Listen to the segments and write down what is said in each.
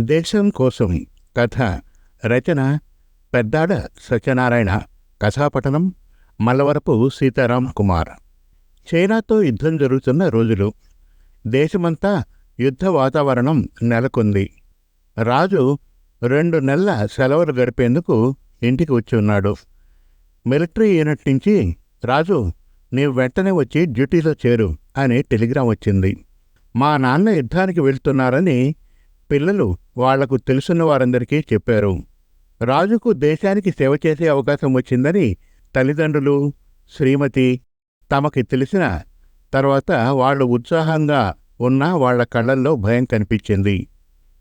దేశం కోసం కథ రచన పెద్దాడ సత్యనారాయణ. కథాపఠనం మల్లవరపు సీతారాం కుమార్. చైనాతో యుద్ధం జరుగుతున్న రోజులు. దేశమంతా యుద్ధ వాతావరణం నెలకొంది. రాజు రెండు నెలల సెలవులు గడిపేందుకు ఇంటికి వచ్చి ఉన్నాడు మిలిటరీ యూనిట్ నుంచి రాజు నీవు వెంటనే వచ్చి డ్యూటీలో చేరు అని టెలిగ్రామ్ వచ్చింది. మా నాన్న యుద్ధానికి వెళ్తున్నారని పిల్లలు వాళ్ళకు తెలుసున్న వారందరికీ చెప్పారు. రాజుకు దేశానికి సేవ చేసే అవకాశం వచ్చిందని తల్లిదండ్రులు శ్రీమతి తమకి తెలిసిన తర్వాత వాళ్ళు ఉత్సాహంగా ఉన్న వాళ్ళ కళ్ళల్లో భయం కనిపించింది.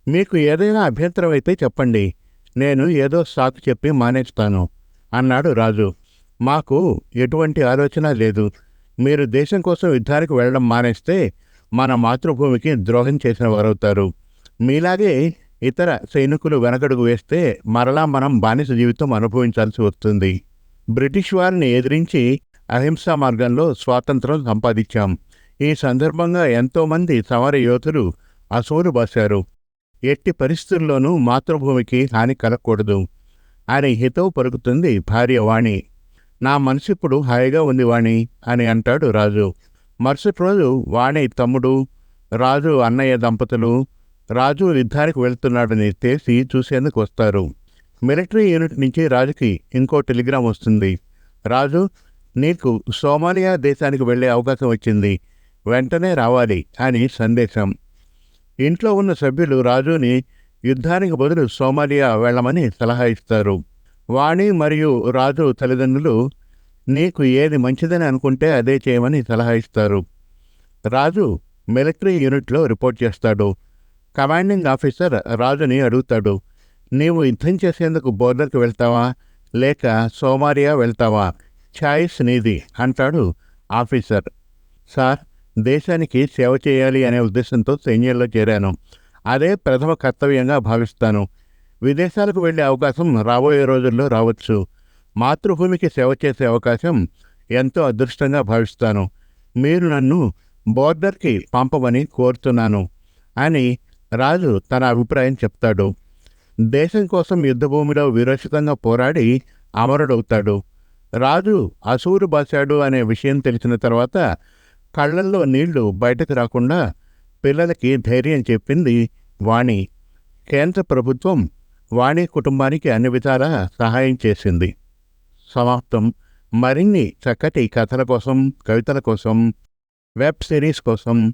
మీకు ఏదైనా అభ్యంతరం అయితే చెప్పండి. నేను ఏదో సాకు చెప్పి మానేస్తాను అన్నాడు రాజు. మాకు ఎటువంటి ఆలోచన లేదు. మీరు దేశం కోసం యుద్ధానికి వెళ్ళడం మానేస్తే మన మాతృభూమికి ద్రోహం చేసిన వారవుతారు. మీలాగే ఇతర సైనికులు వెనకడుగు వేస్తే మరలా మనం బానిస జీవితం అనుభవించాల్సి వస్తుంది. బ్రిటిష్ వారిని ఎదిరించి అహింసా మార్గంలో స్వాతంత్రం సంపాదించాం. ఈ సందర్భంగా ఎంతోమంది సమర యోధులు అసూరు బాశారు. ఎట్టి పరిస్థితుల్లోనూ మాతృభూమికి హాని కలగకూడదు. అని హితవు పలుకుతుంది భార్య వాణి. నా మనసు ఇప్పుడు హాయిగా ఉంది వాణి అని అంటాడు రాజు. మరుసటి రోజు వాణి తమ్ముడు రాజు అన్నయ్య దంపతులు రాజు యుద్ధానికి వెళ్తున్నాడని తెలిసి చూసేందుకు వస్తారు. మిలిటరీ యూనిట్ నుంచి రాజుకి ఇంకో టెలిగ్రామ్ వస్తుంది. రాజు నీకు సోమాలియా దేశానికి వెళ్ళే అవకాశం వచ్చింది. వెంటనే రావాలి అని సందేశం. ఇంట్లో ఉన్న సభ్యులు రాజుని యుద్ధానికి బదులు సోమాలియా వెళ్ళమని సలహా ఇస్తారు. వాణి మరియు రాజు తల్లిదండ్రులు నీకు ఏది మంచిదని అనుకుంటే అదే చేయమని సలహా ఇస్తారు. రాజు మిలిటరీ యూనిట్లో రిపోర్ట్ చేస్తాడు. కమాండింగ్ ఆఫీసర్ రాజుని అడుగుతాడు నీవు యుద్ధం చేసేందుకు బోర్డర్కి వెళ్తావా? లేక సోమారియా వెళ్తావా? ఛాయిస్ నీది అంటాడు ఆఫీసర్. సార్ దేశానికి సేవ చేయాలి అనే ఉద్దేశంతో సైన్యంలో చేరాను. అదే ప్రథమ కర్తవ్యంగా భావిస్తాను. విదేశాలకు వెళ్ళే అవకాశం రాబోయే రోజుల్లో రావచ్చు. మాతృభూమికి సేవ చేసే అవకాశం ఎంతో అదృష్టంగా భావిస్తాను. మీరు నన్ను బోర్డర్కి పంపమని కోరుతున్నాను అని రాజు తన అభిప్రాయం చెప్తాడు. దేశం కోసం యుద్ధభూమిలో విరోచితంగా పోరాడి అమరుడవుతాడు. రాజు అసూరు బాశాడు అనే విషయం తెలిసిన తర్వాత కళ్ళల్లో నీళ్ళు బయటకు రాకుండా పిల్లలకి ధైర్యం చెప్పింది వాణి. కేంద్ర ప్రభుత్వం వాణి కుటుంబానికి అన్ని విధాలా సహాయం చేసింది. సమాప్తం. మరిన్ని చక్కటి కథల కోసం కవితల కోసం వెబ్ సిరీస్ కోసం